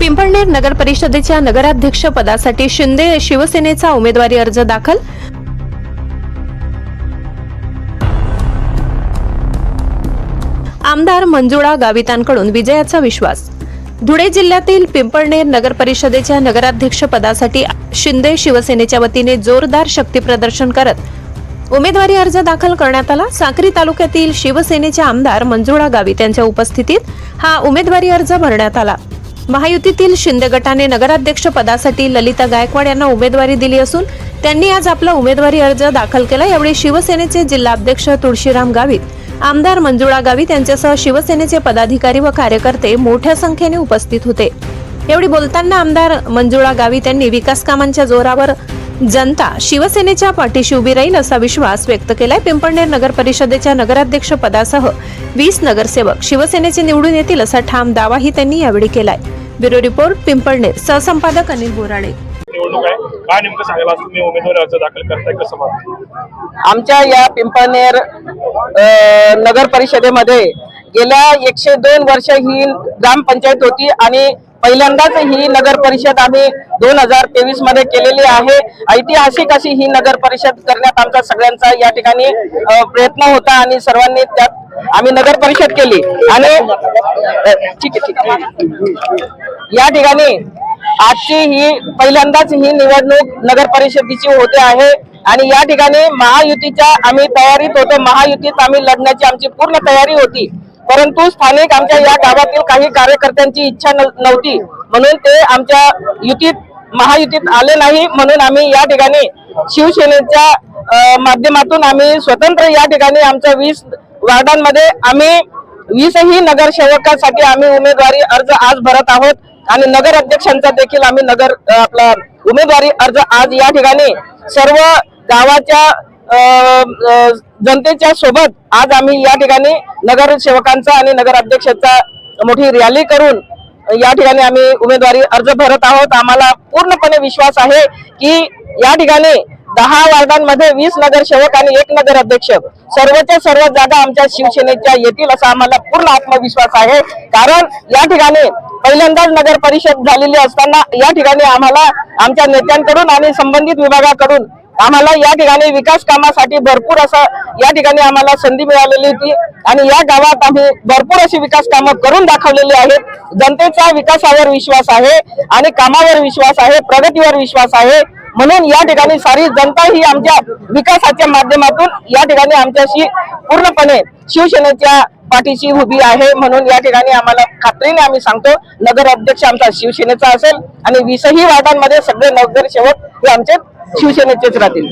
पिंपळनेर नगर परिषदेच्या नगराध्यक्ष पदासाठी शिंदे शिवसेनेचा उमेदवारी अर्ज दाखल. आमदार मंजुळा गावितांकडून विजयाचा विश्वास. धुळे जिल्ह्यातील पिंपळनेर नगर परिषदेच्या नगराध्यक्ष पदासाठी शिंदे शिवसेनेच्या वतीने जोरदार शक्ती प्रदर्शन करत उमेदवारी अर्ज दाखल करण्यात आला. साक्री तालुक्यातील शिवसेनेचे आमदार मंजुळा गावित यांच्या उपस्थितीत हा उमेदवारी अर्ज भरण्यात आला. महायुतीतील शिंदे गटाने नगराध्यक्ष पदासाठी ललिता गायकवाड यांना उमेदवारी दिली असून त्यांनी आज आपला उमेदवारी अर्ज दाखल केला. यावेळी शिवसेनेचे जिल्हाध्यक्ष तुळशीराम गावित आमदार मंजुळा गावित यांच्यासह शिवसेनेचे पदाधिकारी व कार्यकर्ते मोठ्या संख्येने उपस्थित होते. यावेळी बोलताना आमदार मंजुळा गावित यांनी विकास कामांच्या जोरावर जनता शिवसेनेच्या पाठीशी उभी राहील असा विश्वास व्यक्त केलाय. पिंपळनेर नगर परिषदेच्या नगराध्यक्ष पदासह वीस नगरसेवक शिवसेनेचे निवडून येतील असा ठाम दावाही त्यांनी यावेळी केलाय. ब्युरो रिपोर्ट पिंपळनेर सहसंपादक अनिल बोराडे. निवडणूक आहे. काय नेमकं सांगायला आज तुम्ही उमेदवारी अर्ज दाखल करताय? कसं वाटतं आमच्या या पिंपळनेर नगर परिषदेमध्ये गेल्या एकशे दोन वर्ष ही ग्रामपंचायत होती आणि पहिल्यांदाच ही नगर परिषद आम्ही दोन हजार तेवीसमध्ये केलेली आहे. ऐतिहासिक अशी ही नगर परिषद करण्यात आमचा सगळ्यांचा या ठिकाणी प्रयत्न होता आणि सर्वांनी त्यात आम्ही नगर परिषद केली. आणि ठीक आहे ठीक आहे. या ठिकाणी आजची ही पहिल्यांदाच ही निवडणूक नगर परिषदेची होते आहे. आणि या ठिकाणी महायुतीच्या आम्ही तयारीत होतो महायुतीत आम्ही लढण्याची आमची पूर्ण तयारी होती. परंतु स्थानिक आमच्या या गावातील काही कार्यकर्त्यांची इच्छा नव्हती. म्हणून ते आमच्या युतीत महायुतीत आले नाही. म्हणून आम्ही या ठिकाणी शिवसेनेच्या माध्यमातून आम्ही स्वतंत्र या ठिकाणी आमच्या वीस वार्डांमध्ये आम्ही वीसही नगरसेवकासाठी आम्ही उमेदवारी अर्ज आज भरत आहोत. आणि नगर अध्यक्षांचा देखील आम्ही नगर आपला उमेदवारी अर्ज आज या ठिकाणी सर्व गावाच्या जनतेच्या सोबत आज आम्ही या ठिकाणी नगरसेवकांचा आणि नगर अध्यक्षांचा मोठी रॅली करून या ठिकाणी आम्ही उमेदवारी अर्ज भरत आहोत. आम्हाला पूर्णपणे विश्वास आहे की या ठिकाणी दहा वार्डांमध्ये वीस नगरसेवक आणि एक नगर अध्यक्ष सर्वच्या सर्व जागा आमच्या शिवसेनेच्या येतील असा आम्हाला पूर्ण आत्मविश्वास आहे. कारण या ठिकाणी पहिल्यांदाच नगर परिषद झालेली असताना या ठिकाणी आम्हाला आमच्या नेत्यांकडून आणि संबंधित विभागाकडून आम्हाला या ठिकाणी विकास कामासाठी भरपूर असं या ठिकाणी आम्हाला संधी मिळालेली होती. आणि या गावात आम्ही भरपूर अशी विकास कामं करून दाखवलेली आहेत. जनतेचा विकासावर विश्वास आहे आणि कामावर विश्वास आहे प्रगतीवर विश्वास आहे. म्हणून या ठिकाणी सारी जनता ही आमच्या विकासाच्या माध्यमातून या ठिकाणी आमच्याशी पूर्णपणे शिवसेनेच्या पाठीशी उभी आहे म्हणून या ठिकाणी आम्हाला खात्रीने आम्ही सांगतो नगर अध्यक्ष आमचा शिवसेनेचा असेल आणि वीसही वार्डांमध्ये सगळे नगरसेवक हे आमचे शिवसेनेचेच राहतील.